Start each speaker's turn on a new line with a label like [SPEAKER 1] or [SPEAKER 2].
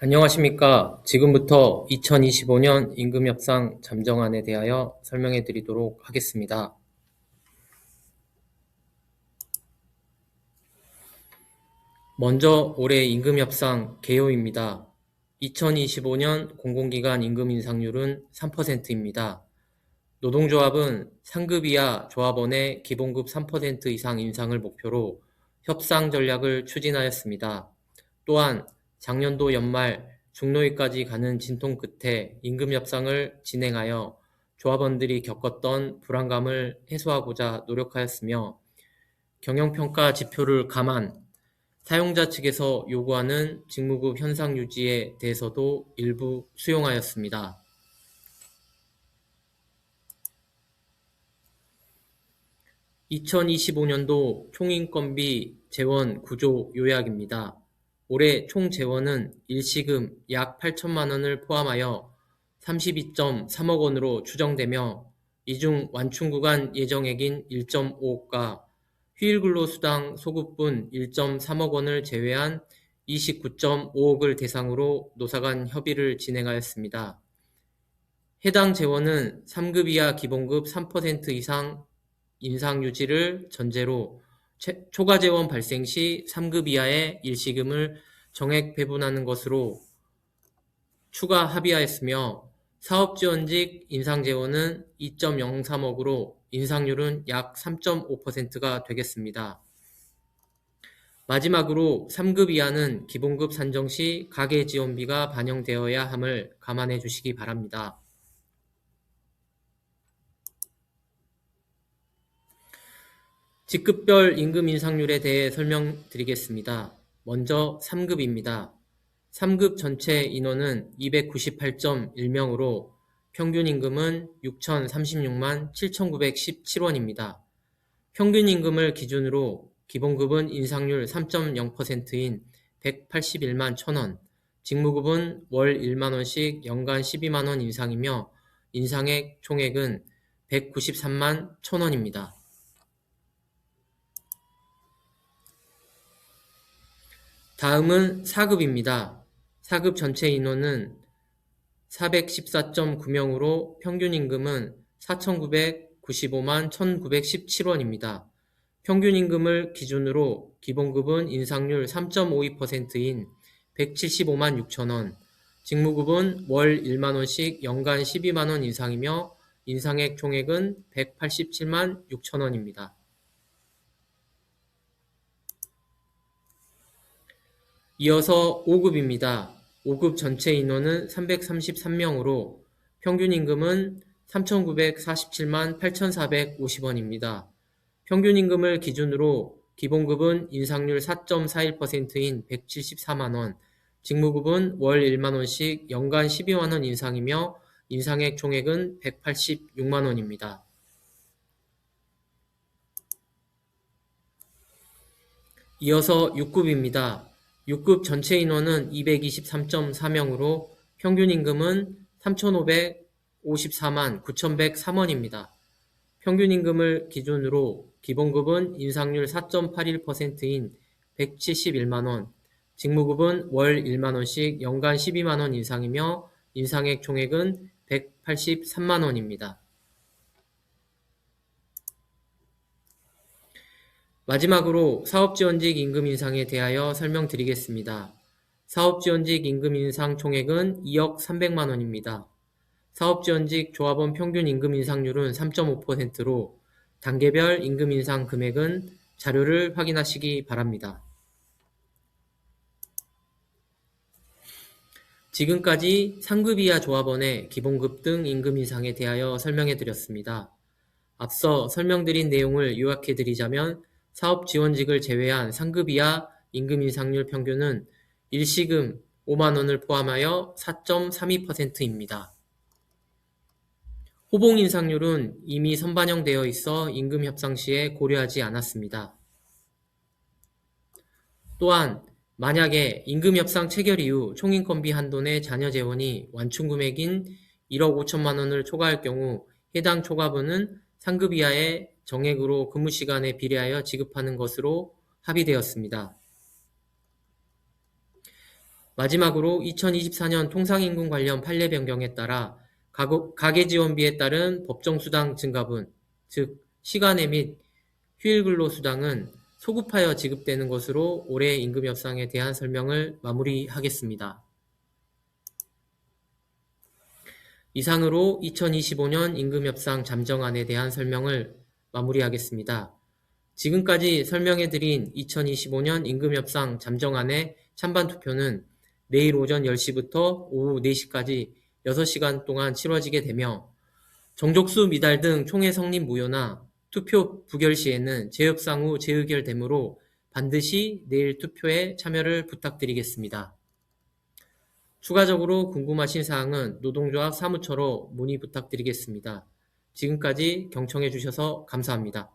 [SPEAKER 1] 안녕하십니까. 지금부터 2025년 임금협상 잠정안에 대하여 설명해 드리도록 하겠습니다. 먼저 올해 임금협상 개요입니다. 2025년 공공기관 임금 인상률은 3%입니다. 노동조합은 상급 이하 조합원의 기본급 3% 이상 인상을 목표로 협상 전략을 추진하였습니다. 또한 작년도 연말 중노위까지 가는 진통 끝에 임금 협상을 진행하여 조합원들이 겪었던 불안감을 해소하고자 노력하였으며 경영평가 지표를 감안 사용자 측에서 요구하는 직무급 현상 유지에 대해서도 일부 수용하였습니다. 2025년도 총인건비 재원 구조 요약입니다. 올해 총 재원은 일시금 약 8천만 원을 포함하여 32.3억 원으로 추정되며 이 중 완충 구간 예정액인 1.5억과 휴일 근로수당 소급분 1.3억 원을 제외한 29.5억을 대상으로 노사 간 협의를 진행하였습니다. 해당 재원은 3급 이하 기본급 3% 이상 인상 유지를 전제로 초과 재원 발생 시 3급 이하의 일시금을 정액 배분하는 것으로 추가 합의하였으며 사업 지원직 인상 재원은 2.03억으로 인상률은 약 3.5%가 되겠습니다. 마지막으로 3급 이하는 기본급 산정 시 가계 지원비가 반영되어야 함을 감안해 주시기 바랍니다. 직급별 임금 인상률에 대해 설명드리겠습니다. 먼저 3급입니다. 3급 전체 인원은 298.1명으로 평균 임금은 6,036만 7,917원입니다. 평균 임금을 기준으로 기본급은 인상률 3.0%인 181만 1,000원, 직무급은 월 1만원씩 연간 12만원 인상이며 인상액 총액은 193만 1,000원입니다. 다음은 4급입니다. 4급 전체 인원은 414.9명으로 평균 임금은 4,995만 1,917원입니다. 평균 임금을 기준으로 기본급은 인상률 3.52%인 175만 6천원, 직무급은 월 1만원씩 연간 12만원 인상이며 인상액 총액은 187만 6천원입니다. 이어서 5급입니다. 5급 전체 인원은 333명으로 평균 임금은 3,947만 8,450원입니다. 평균 임금을 기준으로 기본급은 인상률 4.41%인 174만원, 직무급은 월 1만원씩 연간 12만원 인상이며 인상액 총액은 186만원입니다. 이어서 6급입니다. 6급 전체 인원은 223.4명으로 평균 임금은 3,554만 9,103원입니다. 평균 임금을 기준으로 기본급은 인상률 4.81%인 171만원, 직무급은 월 1만원씩 연간 12만원 인상이며 인상액 총액은 183만원입니다. 마지막으로 사업지원직 임금 인상에 대하여 설명드리겠습니다. 사업지원직 임금 인상 총액은 2억 300만 원입니다. 사업지원직 조합원 평균 임금 인상률은 3.5%로 단계별 임금 인상 금액은 자료를 확인하시기 바랍니다. 지금까지 상급 이하 조합원의 기본급 등 임금 인상에 대하여 설명해 드렸습니다. 앞서 설명드린 내용을 요약해 드리자면 사업지원직을 제외한 상급 이하 임금 인상률 평균은 일시금 5만 원을 포함하여 4.32%입니다. 호봉 인상률은 이미 선반영되어 있어 임금 협상 시에 고려하지 않았습니다. 또한 만약에 임금 협상 체결 이후 총인건비 한도 내 잔여 재원이 완충 금액인 1억 5천만 원을 초과할 경우 해당 초과분은 상급 이하의 정액으로 근무 시간에 비례하여 지급하는 것으로 합의되었습니다. 마지막으로 2024년 통상임금 관련 판례 변경에 따라 가계지원비에 따른 법정수당 증가분, 즉 시간에 및 휴일근로수당은 소급하여 지급되는 것으로 올해 임금 협상에 대한 설명을 마무리하겠습니다. 이상으로 2025년 임금협상 잠정안에 대한 설명을 마무리하겠습니다. 지금까지 설명해드린 2025년 임금협상 잠정안의 찬반 투표는 내일 오전 10시부터 오후 4시까지 6시간 동안 치러지게 되며 정족수 미달 등 총회 성립 무효나 투표 부결 시에는 재협상 후 재의결되므로 반드시 내일 투표에 참여를 부탁드리겠습니다. 추가적으로 궁금하신 사항은 노동조합 사무처로 문의 부탁드리겠습니다. 지금까지 경청해 주셔서 감사합니다.